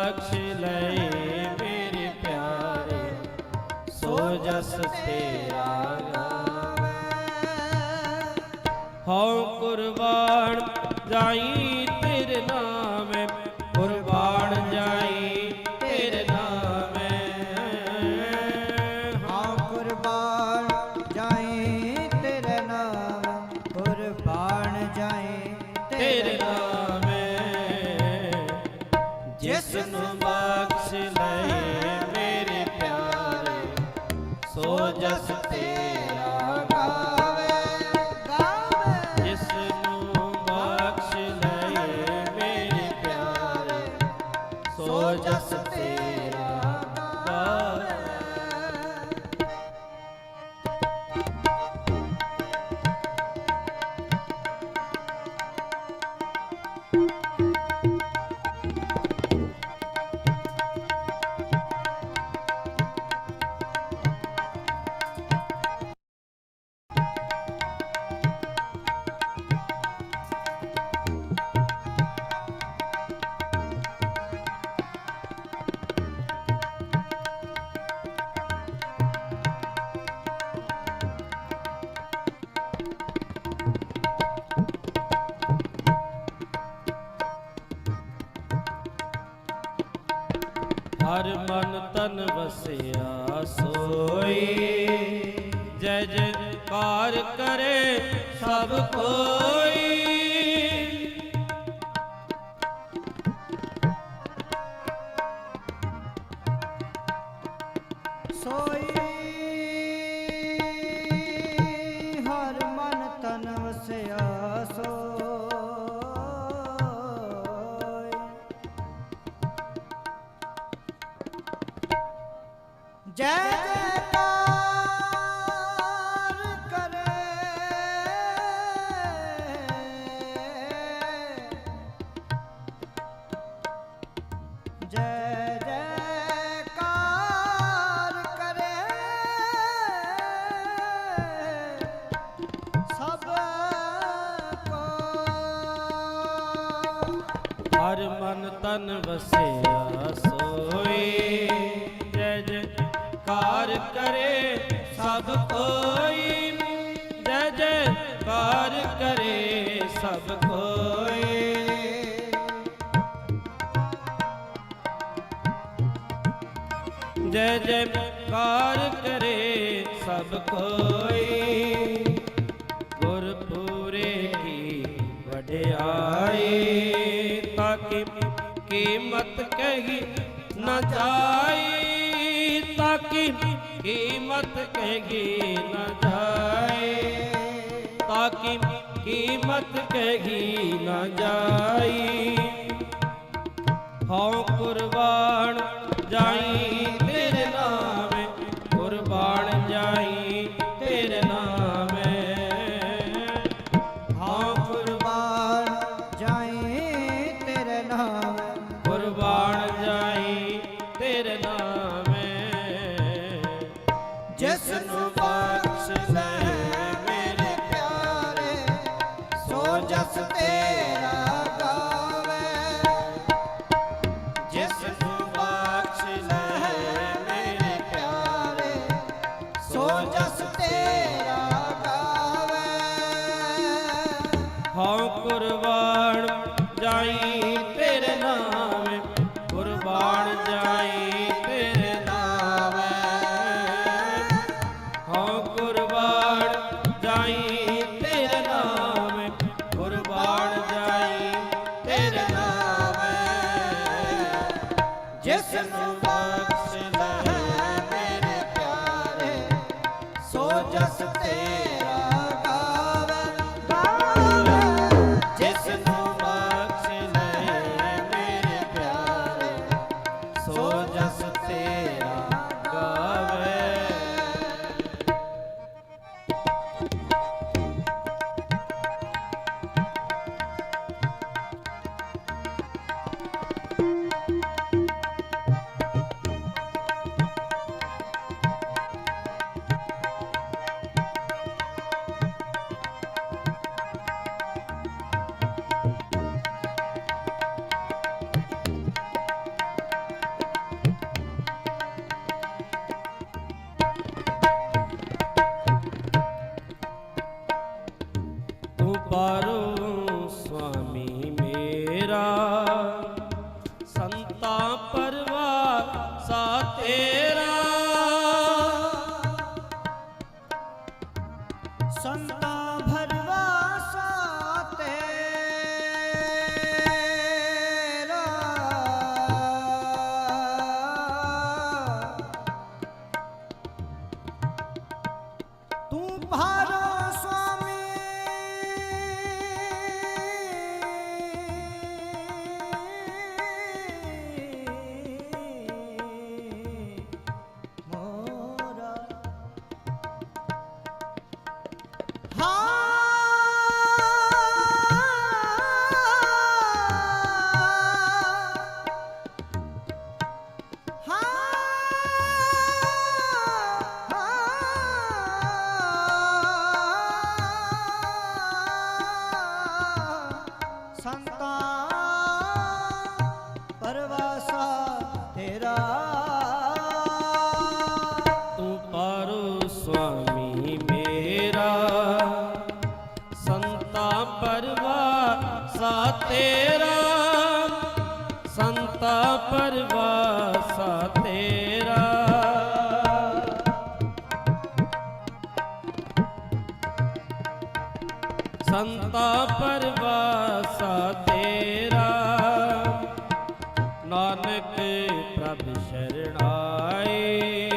ਬਖਸ਼ ਲੈ ਮੇਰੇ ਪਿਆਰੇ ਸੋ ਜਸ ਤੇਰਾ ਗਾਵੇ। ਹਉ ਕੁਰਬਾਨ ਜਾਈ ਤੇਰੇ ਨਾਮੇ ਹਰ ਮਨ ਤਨ ਵਸਿਆ ਸੋਈ। ਜੈ ਜੈਕਾਰ ਕਰੇ ਸਭ ਕੋਈ ਜੈ ਜੈਕਾਰ ਕਰੇ। ਜੈ ਸਭ ਹਰ ਮਨ ਤਨ ਵਸਿਆ ਸੋਈ ਜੈ ਜੈ ਕਰੇ ਸਭ ਕੋਈ ਜੈ ਜੈਕਾਰ ਕਰੇ ਸਭ ਕੋਈ। ਜੈ ਜੈਕਾਰ ਕਰੇ, ਸਭ ਕੋਈ। ਗੁਰਪੂਰੇ ਕੀ ਵਡਿਆਈ, ਤਾਂ ਕਿ ਕੀਮਤ ਕਹੀ ਨਾ ਜਾਈ। ਕੀਮਤ ਕਹੀ ਨਾ ਜਾਏ। ਤਾਂ ਕਿ ਕੀਮਤ ਕਹੀ ਨਾ ਜਾਈ ਹਉ ਕੁਰਬਾਨ ਜਾਈ up high. ਮੇਰਾ ਤੂੰ ਪਰੋ ਸੁਆਮੀ ਮੇਰਾ। ਸੰਤਾ ਪਰਵਾ ਸਾ ਤੇਰਾ। ਸੰਤਾ ਪਰਵਾ ਸਾ ਤੇਰਾ। ਸੰਤਾ ਪਰਵਾ ਸਾ ਤੇਰਾ। ਨਾਨਕ ਪ੍ਰਭ ਸ਼ਰਣਾਈ।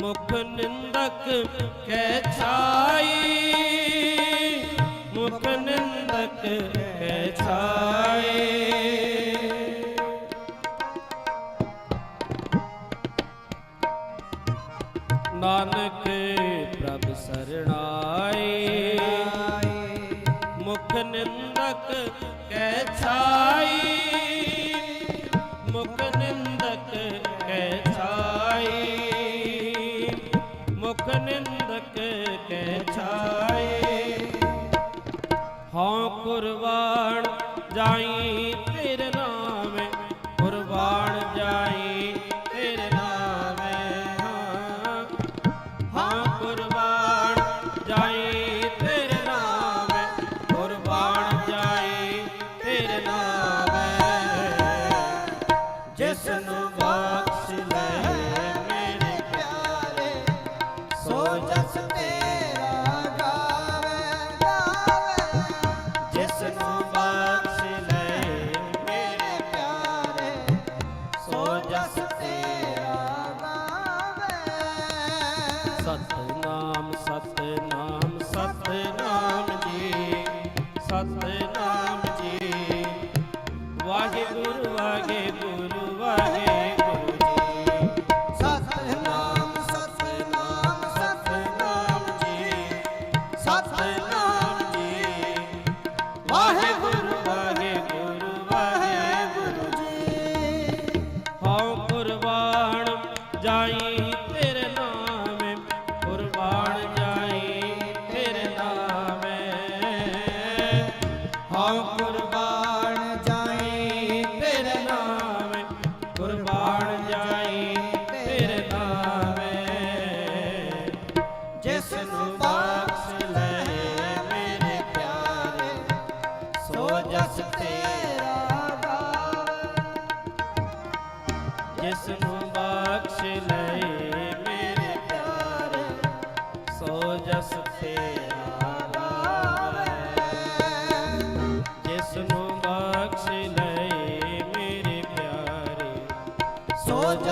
ਮੁਖ ਨਿੰਦਕ ਕੈ ਛਾਈ। ਮੁਖ ਨਿੰਦਕ ਕੈ ਛਾਈ। ਨਾਨਕ করব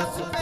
Gracias.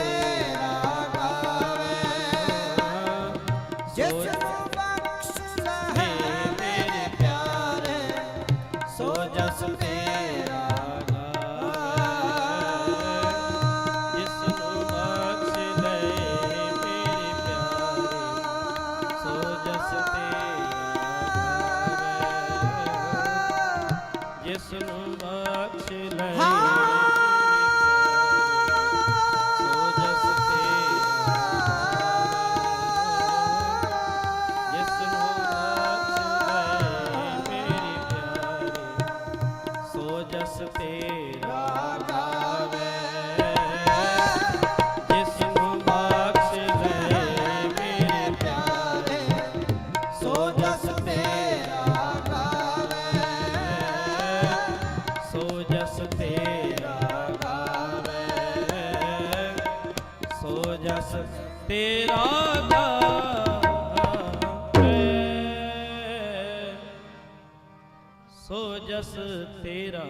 ਜਸ ਤੇਰਾ ਗਾਵੇ ਸੋ ਜਸ ਤੇਰਾ